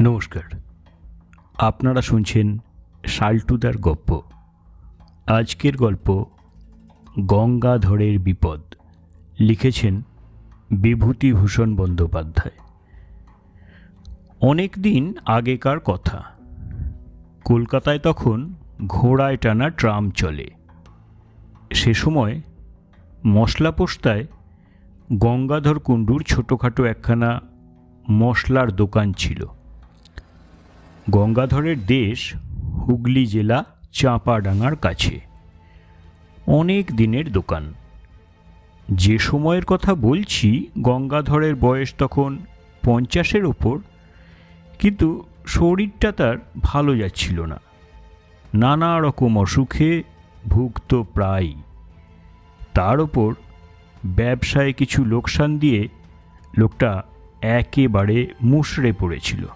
নমস্কার। আপনারা শুনছেন শাল্টুদার গপ্প। আজকের গল্প গঙ্গাধরের বিপদ। লিখেছেন বিভূতিভূষণ বন্দ্যোপাধ্যায়। অনেক দিন আগেকার কথা। কলকাতায় তখন ঘোড়ায় টানা ট্রাম চলে। সে সময় মশলা পোস্তায় গঙ্গাধর কুণ্ডুর ছোটোখাটো একখানা মশলার দোকান ছিল। গঙ্গাধরের দেশ হুগলি জেলা চাঁপাডাঙ্গার কাছে। অনেক দিনের দোকান। যে সময়ের কথা বলছি, গঙ্গাধরের বয়স তখন পঞ্চাশের ওপর, কিন্তু শরীরটা তার ভালো যাচ্ছিল না। নানা রকম অসুখে ভুগত প্রায় তার ওপর ব্যবসায় কিছু লোকসান দিয়ে লোকটা একেবারে মুষড়ে পড়েছিল।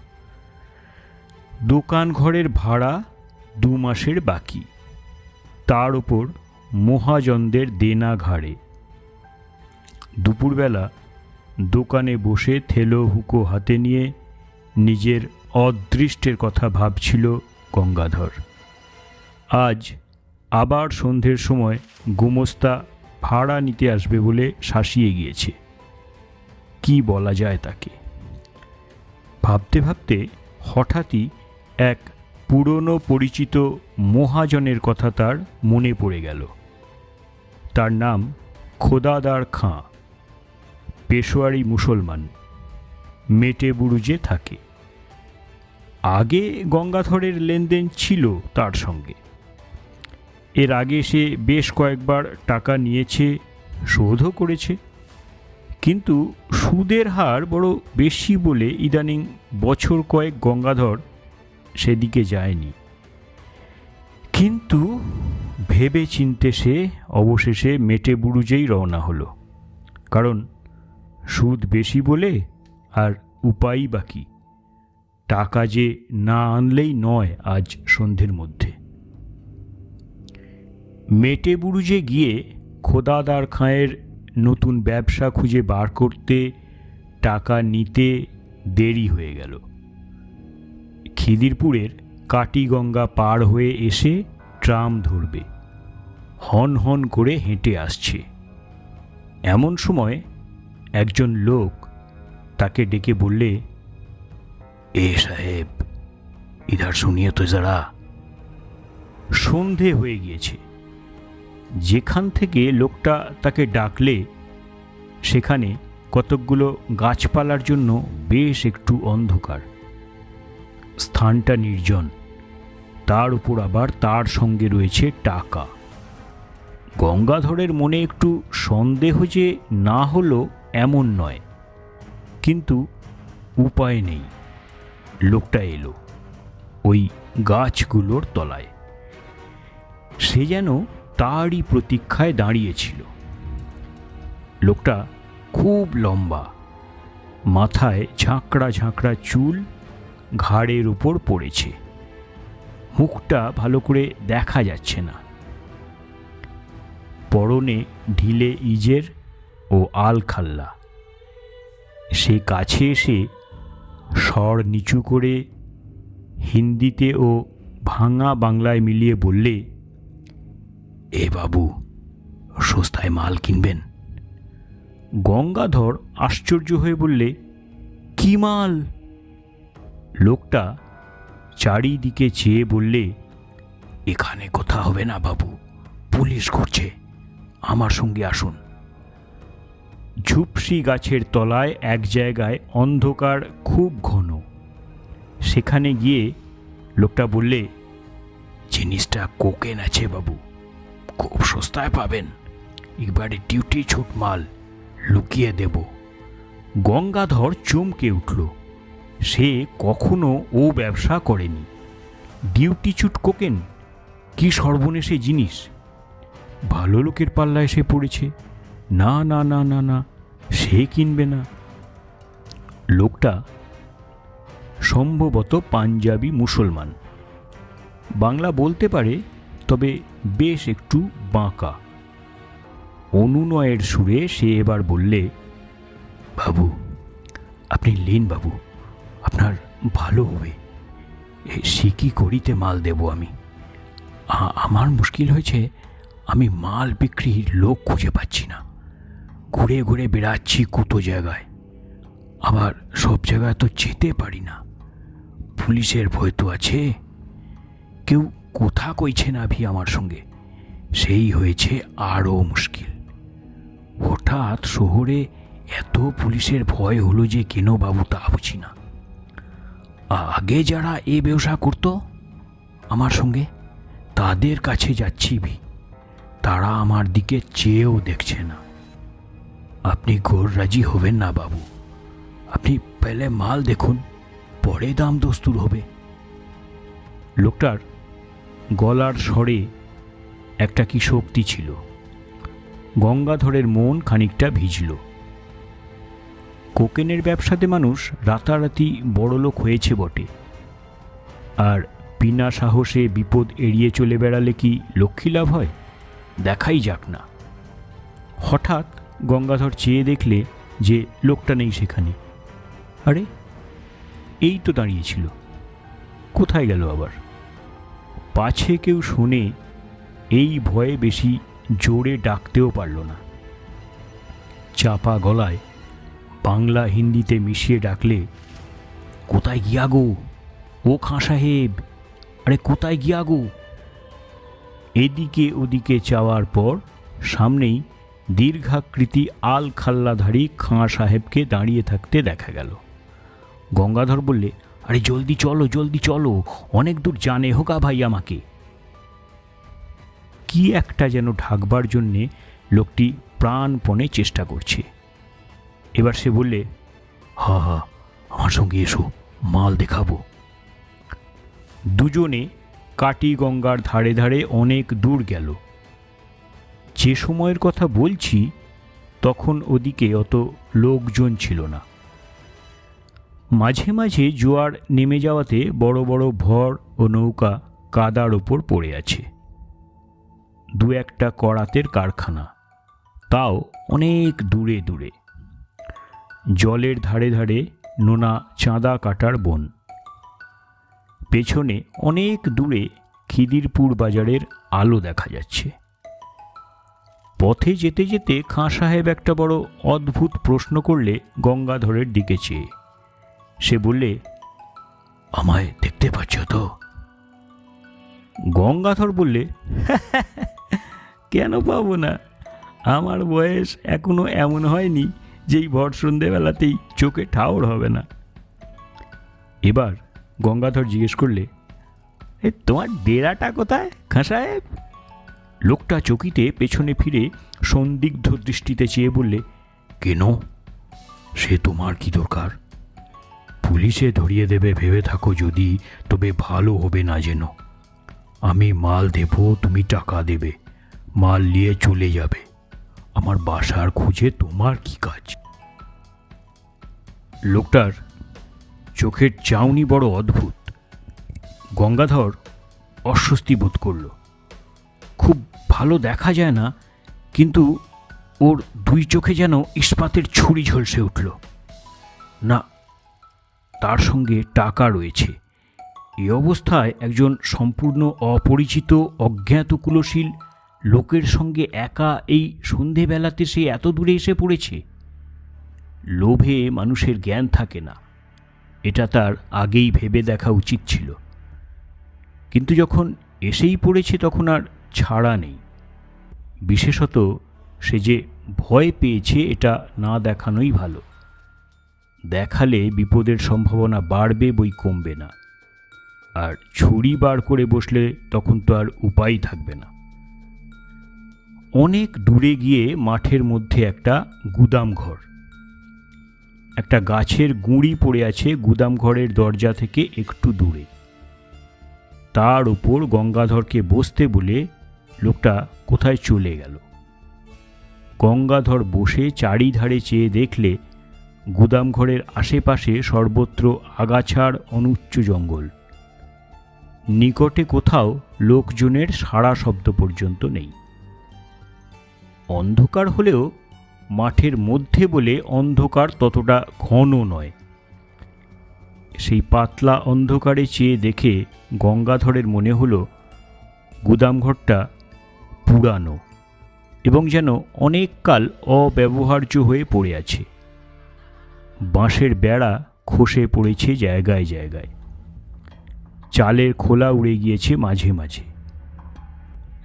দোকান ঘরের ভাড়া দু মাসের বাকি। তার ওপর মহাজনদের দেনা ঘাড়ে। দুপুরবেলা দোকানে বসে থেলো হুকো হাতে নিয়ে নিজের অদৃষ্টের কথা ভাবছিল গঙ্গাধর। আজ আবার সন্ধ্যের সময় গোমস্তা ভাড়া নিতে আসবে বলে শাসিয়ে গিয়েছে। কি বলা যায় তাকে? ভাবতে ভাবতে হঠাৎই এক পুরনো পরিচিত মহাজনের কথা তার মনে পড়ে গেল। তার নাম খোদাদার খাঁ, পেশোয়ারি মুসলমান, মেটে বুরুজে থাকে। আগে গঙ্গাধরের লেনদেন ছিল তার সঙ্গে। এর আগে সে বেশ কয়েকবার টাকা নিয়েছে, শোধও করেছে। কিন্তু সুদের হার বড় বেশি বলে ইদানিং বছর কয়েক গঙ্গাধর সেদিকে যায়নি। কিন্তু ভেবে চিনতে সে অবশেষে মেটে বুড়ুজেই রওনা হলো। কারণ সুদ বেশি বলে আর উপায়ই বাকি। টাকা যে না আনলেই নয় আজ সন্ধ্যের মধ্যে। মেটে বুরুজে গিয়ে খোদাদার খাঁয়ের নতুন ব্যবসা খুঁজে বার করতে টাকা নিতে দেরি হয়ে গেল। খিদিরপুরের কাটিগঙ্গা পার হয়ে এসে ট্রাম ধরবে। হন হন করে হেঁটে আসছে। এমন সময় একজন লোক তাকে ডেকে বললে, এ সাহেব, ইধার শুনিয়ে তো যারা। সন্ধে হয়ে গিয়েছে। যেখান থেকে লোকটা তাকে ডাকলে, সেখানে কতকগুলো গাছপালার জন্য বেশ একটু অন্ধকার। স্থানটা নির্জন। তার উপর আবার তার সঙ্গে রয়েছে টাকা। গঙ্গাধরের মনে একটু সন্দেহ যে না হলো এমন নয়। কিন্তু উপায় নেই। লোকটা এলো ওই গাছগুলোর তলায়। সে যেন তারই প্রতীক্ষায় দাঁড়িয়েছিল। লোকটা খুব লম্বা, মাথায় ঝাঁকড়া ঝাঁকড়া চুল ঘাড়ের উপর পড়েছে। মুখটা ভালো করে দেখা যাচ্ছে না। পরনে ঢিলে ইজের ও আলখাল্লা সে কাছে এসে স্বর নিচু করে হিন্দিতে ও ভাঙা বাংলায় মিলিয়ে বললে, এ বাবু, সস্তায় মাল কিনবেন? গঙ্গাধর আশ্চর্য হয়ে বললে, কি মাল? লোকটা চারিদিকে চেয়ে বললে, এখানে কথা হবে না বাবু, পুলিশ করছে, আমার সঙ্গে আসুন। ঝুপসি গাছের তলায় এক জায়গায় অন্ধকার খুব ঘন। সেখানে গিয়ে লোকটা বললে, জিনিসটা কোকেন আছে বাবু, খুব সস্তায় পাবেন। এবারে ডিউটি ছুট মাল লুকিয়ে দেব। গঙ্গাধর চমকে উঠল। সে কখনো ও ব্যবসা করেনি। ডিউটি ছুট কোকেন, কি সর্বনেশে জিনিস। ভালো লোকের পাল্লা এসে পড়েছে। না না না না না, সে কিনবে না। লোকটা সম্ভবত পাঞ্জাবি মুসলমান। বাংলা বলতে পারে, তবে বেশ একটু বাঁকা। অনুনয়ের সুরে সে এবার বললে, বাবু, আপনি লেন বাবু। আপনার ভালো হবে। সে কি করিতে মাল দেব আমি? আমার মুশকিল হয়েছে, আমি মাল বিক্রির লোক খুঁজে পাচ্ছি না। ঘুরে ঘুরে বেড়াচ্ছি কত জায়গায়। আবার সব জায়গায় তো যেতে পারি না। পুলিশের ভয় তো আছে। কেউ কোথা কইছে না ভি আমার সঙ্গে? সেই হয়েছে আরও মুশকিল। হঠাৎ শহরে এত পুলিশের ভয় হলো যে কেন বাবু তা বুঝি না। আগে যারা এ ব্যবসা করত, আমার সঙ্গে, তাদের কাছে যাচ্ছি ভি। তারা আমার দিকে চেয়েও দেখছে না। আপনি গোর রাজি হবেন না, বাবু। আপনি পেলে মাল দেখুন, পরে দাম দস্তুর হবে। লোকটার গলার স্বরে একটা কি শক্তি ছিল। গঙ্গাধরের মন খানিকটা ভিজল। কোকেনের ব্যবসাতে মানুষ রাতারাতি বড়লোক হয়েছে বটে। আর বিনা সাহসে বিপদ এড়িয়ে চলে বেড়ালে কি লক্ষ্মী লাভ হয়? দেখাই যাক না। হঠাৎ গঙ্গাধর চেয়ে দেখলে যে লোকটা নেই সেখানে। আরে, এই তো দাঁড়িয়েছিল কোথায় গেল আবার? পাছে কেউ শোনে এই ভয়ে বেশি জোরে ডাকতেও পারল না। চাপা গলায় বাংলা হিন্দিতে মিশিয়ে ডাকলে, কোথায় গিয়া গো? ও খাঁ সাহেব, আরে কোথায় গিয়া গো? এদিকে ওদিকে চাওয়ার পর সামনেই দীর্ঘাকৃতি আল খাল্লাধারী খাঁ সাহেবকে দাঁড়িয়ে থাকতে দেখা গেল। গঙ্গাধর বললে, আরে জলদি চলো জলদি চলো, অনেক দূর জানে হোকা ভাই আমাকে। কি একটা যেন ঢাকবার জন্যে লোকটি প্রাণপণে চেষ্টা করছে। এবার সে বললে, হা হা, আমার সঙ্গে এসো, মাল দেখাবো। দুজনে কাটি গঙ্গার ধারে ধারে অনেক দূর গেল। যে সময়ের কথা বলছি, তখন ওদিকে অত লোকজন ছিল না। মাঝে মাঝে জোয়ার নেমে যাওয়াতে বড় বড় ভর ও নৌকা কাদার ওপর পড়ে আছে। দু একটা করাতের কারখানা, তাও অনেক দূরে দূরে। জলের ধারে ধারে নোনা চাঁদা কাটার বন। পেছনে অনেক দূরে খিদিরপুর বাজারের আলো দেখা যাচ্ছে। পথে যেতে যেতে খাঁ সাহেব একটা বড় অদ্ভুত প্রশ্ন করলে গঙ্গাধরের দিকে চেয়ে। সে বললে, আমায় দেখতে পাচ্ছ তো? গঙ্গাধর বললে কেন পাবো না? আমার বয়স এখনও এমন হয়নি যেই ভর সন্ধেবেলাতেই চোখে ঠাউর হবে না। এবার গঙ্গাধর জিজ্ঞেস করলে, এ, তোমার ডেরাটা কোথায়? খাঁ সাহেব লোকটা চকিতে পেছনে ফিরে সন্দিগ্ধ দৃষ্টিতে চেয়ে বললে, কেন? সে তোমার কি দরকার? পুলিশে ধরিয়ে দেবে, ভেবে থাকো যদি, তবে ভালো হবে না যেন। আমি মাল দেব, তুমি টাকা দেবে, মাল নিয়ে চলে যাবে। আমার বাসার খুঁজে তোমার কি কাজ? লোকটার চোখের চাউনি বড় অদ্ভুত। গঙ্গাধর অস্বস্তি বোধ করল। খুব ভালো দেখা যায় না, কিন্তু ওর দুই চোখে যেন ইস্পাতের ছুরি ঝলসে উঠল। না, তার সঙ্গে টাকা রয়েছে। এই অবস্থায় একজন সম্পূর্ণ অপরিচিত অজ্ঞাতকুলশীল লোকের সঙ্গে একা এই সন্ধেবেলাতে সে এত দূরে এসে পড়েছে? লোভে মানুষের জ্ঞান থাকে না। এটা তার আগেই ভেবে দেখা উচিত ছিল। কিন্তু যখন এসেই পড়েছে তখন আর ছাড়া নেই। বিশেষত সে যে ভয় পেয়েছে এটা না দেখানোই ভালো। দেখালে বিপদের সম্ভাবনা বাড়বে, বই কমবে না। আর ছুরি বার করে বসলে তখন তো আর উপায় থাকবে না। অনেক দূরে গিয়ে মাঠের মধ্যে একটা গুদাম ঘর। একটা গাছের গুঁড়ি পড়ে আছে গুদাম ঘরের দরজা থেকে একটু দূরে। তার উপর গঙ্গাধরকে বসতে বলে লোকটা কোথায় চলে গেল। গঙ্গাধর বসে চারিধারে চেয়ে দেখলে গুদাম ঘরের আশেপাশে সর্বত্র আগাছার অনুচ্চ জঙ্গল। নিকটে কোথাও লোকজনের সাড়া শব্দ পর্যন্ত নেই। অন্ধকার হলেও মাঠের মধ্যে বলে অন্ধকার ততটা ঘন নয়। সেই পাতলা অন্ধকারে চেয়ে দেখে গঙ্গাধরের মনে হলো গুদামঘরটা পুরানো এবং যেন অনেক কাল অব্যবহার্য হয়ে পড়ে আছে। বাঁশের বেড়া খসে পড়েছে জায়গায় জায়গায়। চালের খোলা উড়ে গিয়েছে মাঝে মাঝে।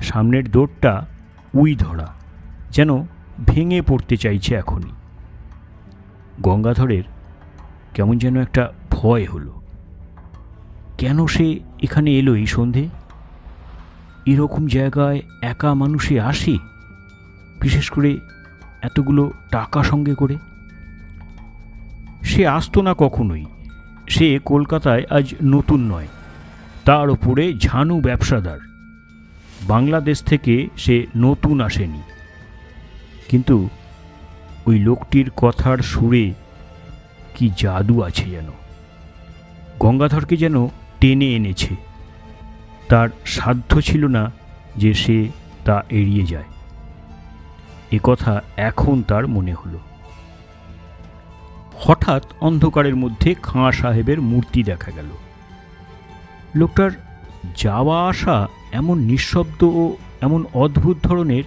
সামনের দৌড়টা উই ধরা, যেন ভেঙে পড়তে চাইছে এখনই গঙ্গাধরের কেমন যেন একটা ভয় হলো। কেন সে এখানে এলো এই সন্ধে? এরকম জায়গায় একা মানুষে আসে? বিশেষ করে এতগুলো টাকা সঙ্গে করে? সে আসতো না কখনোই। সে কলকাতায় আজ নতুন নয়। তার ওপরে ঝানু ব্যবসাদার। বাংলাদেশ থেকে সে নতুন আসেনি। কিন্তু ওই লোকটির কথার সুরে কি জাদু আছে যেন। গঙ্গাধরকে যেন টেনে এনেছে। তার সাধ্য ছিল না যে সে তা এড়িয়ে যায়। এ কথা এখন তার মনে হলো। হঠাৎ অন্ধকারের মধ্যে খাঁ সাহেবের মূর্তি দেখা গেল। লোকটার যাওয়া আসা এমন নিঃশব্দ ও এমন অদ্ভুত ধরনের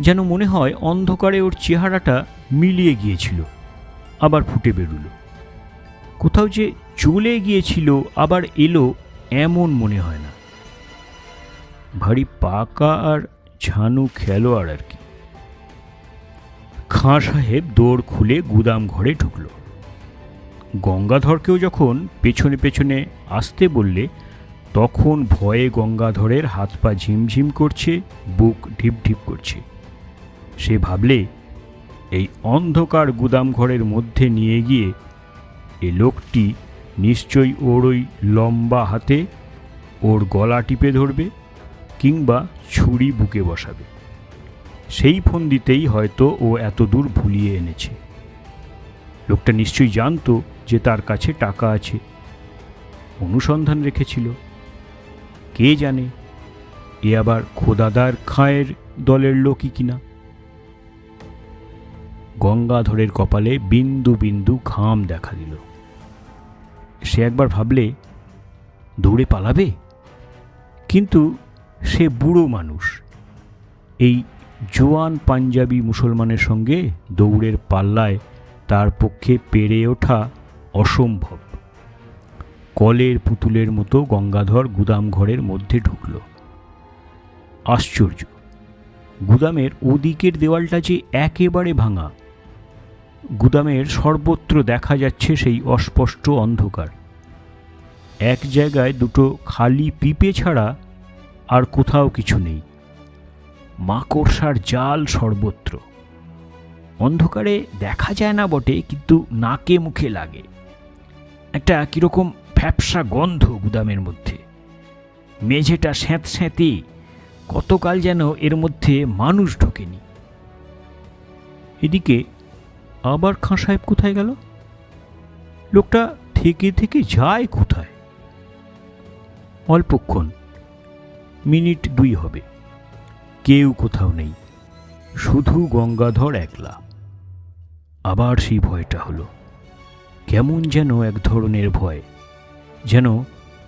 যেন মনে হয় অন্ধকারে ওর চেহারাটা মিলিয়ে গিয়েছিল। আবার ফুটে বেরুলো। কোথাও যে চলে গিয়েছিল, আবার এলো এমন মনে হয় না। ভারী পাকা আর ঝানু খেলোয়াড় আর কি। খাঁ সাহেব দৌড় খুলে গুদাম ঘরে ঢুকল। গঙ্গাধরকেও যখন পেছনে পেছনে আসতে বললে, তখন ভয়ে গঙ্গাধরের হাত পা ঝিমঝিম করছে, বুক ঢিপ ঢিপ করছে। সে ভাবলে, এই অন্ধকার গুদাম ঘরের মধ্যে নিয়ে গিয়ে এ লোকটি নিশ্চয়ই ওর ওই লম্বা হাতে ওর গলা টিপে ধরবে কিংবা ছুরি বুকে বসাবে। সেই ফন্দিতেই হয়তো ও এত দূর ভুলিয়ে এনেছে। লোকটা নিশ্চয়ই জানতো যে তার কাছে টাকা আছে। অনুসন্ধান রেখেছিল। কে জানে, এ আবার খোদাদার খাঁয়ের দলের লোকই কিনা? গঙ্গাধরের কপালে বিন্দু বিন্দু ঘাম দেখা দিল। সে একবার ভাবলে দৌড়ে পালাবে? কিন্তু সে বুড়ো মানুষ। এই জোয়ান পাঞ্জাবি মুসলমানের সঙ্গে দৌড়ের পাল্লায় তার পক্ষে পেরে ওঠা অসম্ভব। কলের পুতুলের মতো গঙ্গাধর গুদাম ঘরের মধ্যে ঢুকল। আশ্চর্য। গুদামের ওদিকের দেওয়ালটা যে একেবারে ভাঙা। গুদামের সর্বত্র দেখা যাচ্ছে সেই অস্পষ্ট অন্ধকার। এক জায়গায় দুটো খালি পিপে ছাড়া আর কোথাও কিছু নেই। মাকড়সার জাল সর্বত্র। অন্ধকারে দেখা যায় না বটে, কিন্তু নাকে মুখে লাগে। একটা কীরকম ফ্যাপসা গন্ধ গুদামের মধ্যে। মেঝেটা স্যাঁত স্যাঁতে কতকাল যেন এর মধ্যে মানুষ ঢোকেনি। এদিকে আবার খাঁ সাহেব কোথায় গেল? লোকটা থেকে থেকে যায় কোথায়? অল্পক্ষণ, মিনিট দুই হবে, কেউ কোথাও নেই, শুধু গঙ্গাধর একলা। আবার সেই ভয়টা হলো, কেমন যেন এক ধরনের ভয়, যেন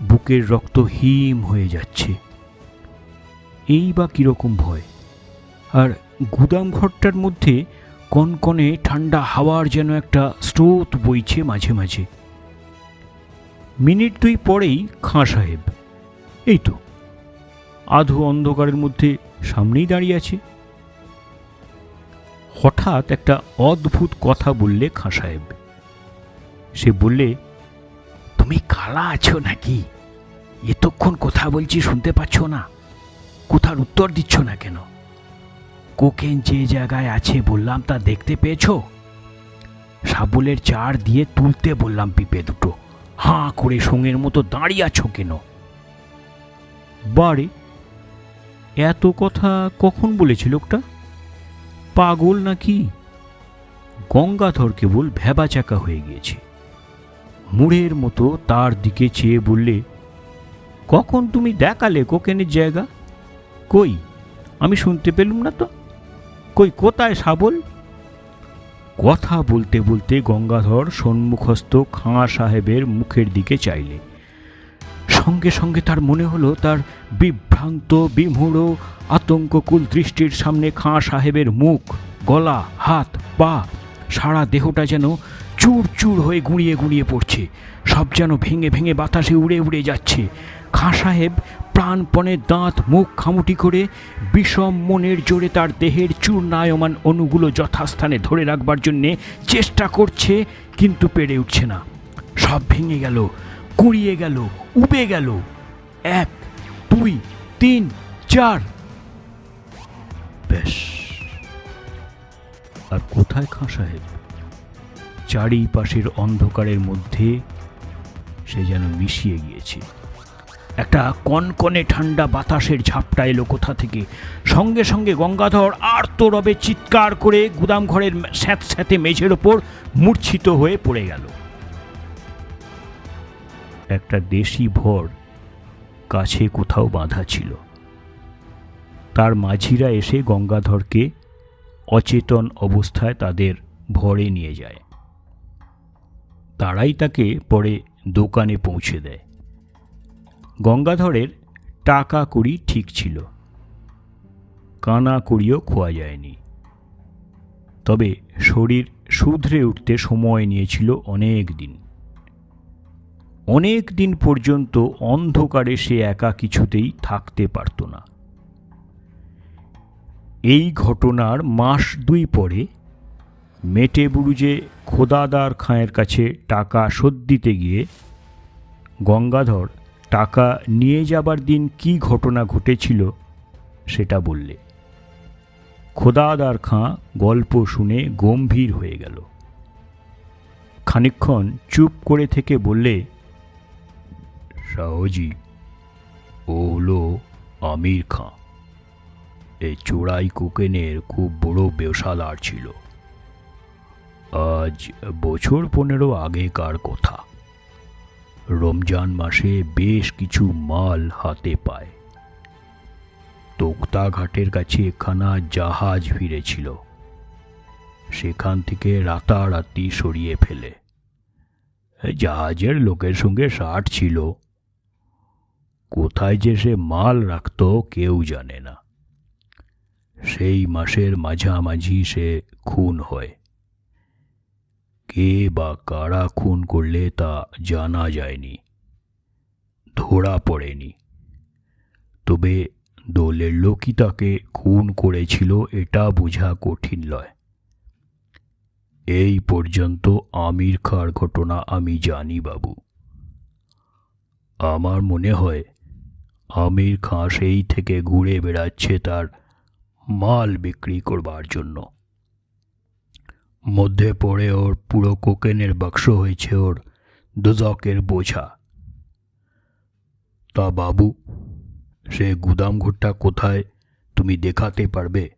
বুকের রক্ত হিম হয়ে যাচ্ছে। এই বা কীরকম ভয়? আর গুদাম ঘরটার মধ্যে কনকনে ঠান্ডা হাওয়ার যেন একটা স্রোত বইছে মাঝে মাঝে। মিনিট দুই পরেই খাঁ সাহেব, এই তো, আধো অন্ধকারের মধ্যে সামনেই দাঁড়িয়ে আছে। হঠাৎ একটা অদ্ভুত কথা বললে খাঁ সাহেব। সে বললে, তুমি কালা আছো নাকি? এতক্ষণ কথা বলছি শুনতে পাচ্ছ না। কোথার উত্তর দিচ্ছ না কেন? কোকেন যে জায়গায় আছে বললাম, তা দেখতে পেয়েছ? সাবুলের চার দিয়ে তুলতে বললাম পিপে দুটো। হাঁ করে সঙ্গের মতো দাঁড়িয়ে আছো কেন? বারে এত কথা কখন বলেছে লোকটা? পাগল নাকি? গঙ্গাধর কেবল ভ্যাবাচাকা হয়ে গিয়েছে। মুড়ের মতো তার দিকে চেয়ে বললে, কখন তুমি দেখালে কোকেনের জায়গা? কই? আমি শুনতে পেলুম না তো? কই, কোথায় সাবল কথা বলতে বলতে গঙ্গাধর সন্মুখস্থ খাঁ সাহেবের মুখের দিকে চাইলে। সঙ্গে সঙ্গে তার মনে হলো তার বিভ্রান্ত, বিমূঢ়, আতঙ্ককুল দৃষ্টির সামনে খাঁ সাহেবের মুখ, গলা, হাত, পা, সারা দেহটা যেন চুর চুর হয়ে গুঁড়িয়ে গুঁড়িয়ে পড়ছে। সব যেন ভেঙে ভেঙে বাতাসে উড়ে উড়ে যাচ্ছে। খাঁ সাহেব প্রাণপণে দাঁত, মুখ খামুটি করে বিষম মনের জোরে তার দেহের চূর্ণায়মান অণুগুলো যথাস্থানে ধরে রাখবার জন্যে চেষ্টা করছে, কিন্তু পেরে উঠছে না। সব ভেঙে গেল, কুড়িয়ে গেল, উবে গেল। এক, দুই, তিন, চার। বেশ আর কোথায় খাঁ সাহেব? চারিপাশের অন্ধকারের মধ্যে সে যেন মিশিয়ে গিয়েছে। একটা কনকনে ঠান্ডা বাতাসের ঝাপটা এলো কোথা থেকে? সঙ্গে সঙ্গে গঙ্গাধর আর তো রবে চিৎকার করে গুদাম ঘরের স্যাঁত স্যাঁতে মেঝের ওপর মূর্ছিত হয়ে পড়ে গেল। একটা দেশি ভর কাছে কোথাও বাঁধা ছিল। তার মাঝিরা এসে গঙ্গাধরকে অচেতন অবস্থায় তাদের ভরে নিয়ে যায়। তারাই তাকে পরে দোকানে পৌঁছে দেয়। গঙ্গাধরের টাকা কুড়ি ঠিক ছিল। কানা কড়িও খোয়া যায়নি। তবে শরীর শুধরে উঠতে সময় নিয়েছিল অনেক দিন। অনেক দিন পর্যন্ত অন্ধকারে সে একা কিছুতেই থাকতে পারত না। এই ঘটনার মাস দুই পরে মেটে বুরুজে খোদাদার খাঁয়ের কাছে টাকা শোধ দিতে গিয়ে গঙ্গাধর টাকা নিয়ে যাবার দিন কি ঘটনা ঘটেছিল সেটা বললে। খোদাদার খাঁ গল্প শুনে গম্ভীর হয়ে গেল। খানিক্ষণ চুপ করে থেকে বললে শাহজি ও হলো আমির খাঁ। এই চোরাই কোকেনের খুব বড় ব্যবসাদার ছিল। আজ বছর পনেরো আগেকার কথা। রমজান মাসে বেশ কিছু মাল হাতে পায়। তোক্তা ঘাটের কাছে একখানা জাহাজ ফিরেছিল। সেখান থেকে রাতারাতি সরিয়ে ফেলে। জাহাজের লোকের সঙ্গে ষাট ছিল। কোথায় যে সে মাল রাখত কেউ জানে না। সেই মাসের মাঝামাঝি সে খুন হয়। কে বা কারা খুন করলে তা জানা যায়নি। ধরা পড়েনি। তবে দলের লোকই তাকে খুন করেছিল এটা বোঝা কঠিন নয়। এই পর্যন্ত আমির খাঁর ঘটনা আমি জানি, বাবু। আমার মনে হয় আমির খাঁ সেই থেকে ঘুরে বেড়াচ্ছে তার মাল বিক্রি করবার জন্য। মধ্যে পড়ে ওর পুরো কোকেনের বাক্স হয়েছে ওর দুজকের বোঝা। তা বাবু, সে গুদাম ঘরটা কোথায় তুমি দেখাতে পারবে?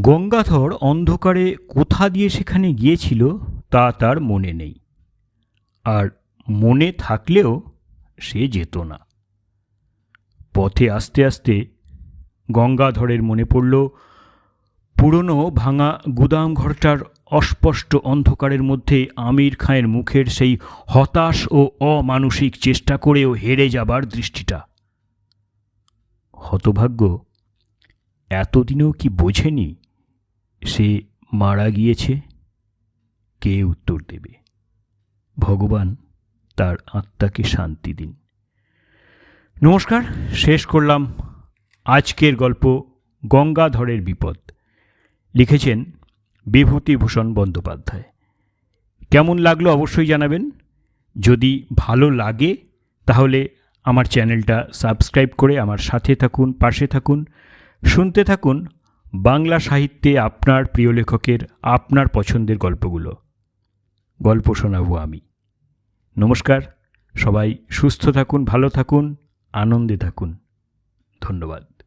গঙ্গাধর অন্ধকারে কোথা দিয়ে সেখানে গিয়েছিল তা তার মনে নেই। আর মনে থাকলেও সে যেত না। পথে আস্তে আস্তে গঙ্গাধরের মনে পড়ল পুরনো ভাঙা গুদাম ঘরটার অস্পষ্ট অন্ধকারের মধ্যে আমির খাঁয়ের মুখের সেই হতাশ ও অমানসিক চেষ্টা করেও হেরে যাবার দৃষ্টিটা। হতভাগ্য, এতদিনেও কি বোঝেনি সে মারা গিয়েছে? কে উত্তর দেবে? ভগবান তার আত্মাকে শান্তি দিন। নমস্কার, শেষ করলাম আজকের গল্প গঙ্গাধরের বিপদ। লিখেছেন বিভূতিভূষণ বন্দ্যোপাধ্যায়। কেমন লাগল অবশ্যই জানাবেন। যদি ভালো লাগে, তাহলে আমার চ্যানেলটা সাবস্ক্রাইব করে আমার সাথে থাকুন, পাশে থাকুন। শুনতে থাকুন বাংলা সাহিত্যে আপনার প্রিয় লেখকের আপনার পছন্দের গল্পগুলো। গল্প শোনাবো আমি। নমস্কার, সবাই সুস্থ থাকুন, ভালো থাকুন, আনন্দে থাকুন। ধন্যবাদ।